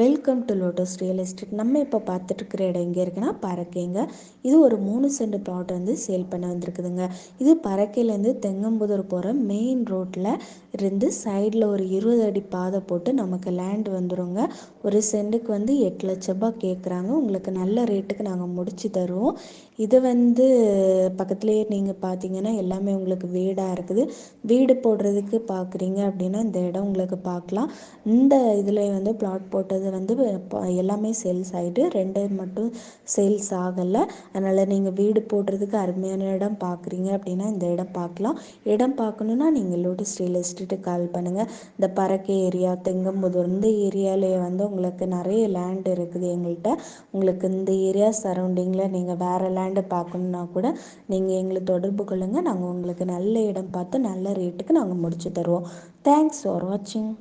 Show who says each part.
Speaker 1: Welcome to Lotus real estate நம்ம இப்போ பார்த்துட்டு இருக்கிற இடம் எங்கே இருக்குன்னா பறக்கைங்க இது ஒரு மூணு சென்ட் ப்ளாட் வந்து சேல் பண்ண வந்திருக்குதுங்க. இது பறக்கையிலேருந்து தெங்கம்புதூர் போகிற மெயின் ரோட்டில் இருந்து சைடில் ஒரு இருபது அடி பாதை போட்டு நமக்கு லேண்ட் வந்துடுங்க ஒரு சென்ட்டுக்கு வந்து எட்டு லட்ச ரூபாய் கேட்குறாங்க உங்களுக்கு நல்ல ரேட்டுக்கு நாங்கள் முடிச்சு தருவோம். இது வந்து பக்கத்துலேயே நீங்கள் பார்த்தீங்கன்னா எல்லாமே உங்களுக்கு வீடாக இருக்குது. வீடு போடுறதுக்கு பார்க்குறீங்க அப்படின்னா இந்த இடம் உங்களுக்கு பார்க்கலாம். இந்த இதில் வந்து ப்ளாட் போட்டது வந்து எல்லாமே சேல்ஸ் ஆகிட்டு ரெண்டு மட்டும் சேல்ஸ் ஆகலை. அதனால் நீங்கள் வீடு போடுறதுக்கு அருமையான இடம் பார்க்குறீங்க அப்படின்னா இந்த இடம் பார்க்கலாம் இடம் பார்க்கணுன்னா நீங்கள் லோட்டஸ் ரியல் எஸ்டேட்டு கால் பண்ணுங்கள் இந்த பறக்கை ஏரியா தெங்கம்புதூர் இந்த ஏரியாவிலே வந்து உங்களுக்கு நிறைய லேண்ட் இருக்குது எங்கள்கிட்ட உங்களுக்கு இந்த ஏரியா சரௌண்டிங்கில் நீங்கள் வேறு லேண்டு பார்க்கணுன்னா கூட நீங்கள் எங்களை தொடர்பு கொள்ளுங்கள் நாங்கள் உங்களுக்கு நல்ல இடம் பார்த்து நல்ல ரேட்டுக்கு நாங்கள் முடிச்சு தருவோம். தேங்க்ஸ் ஃபார் வாட்சிங்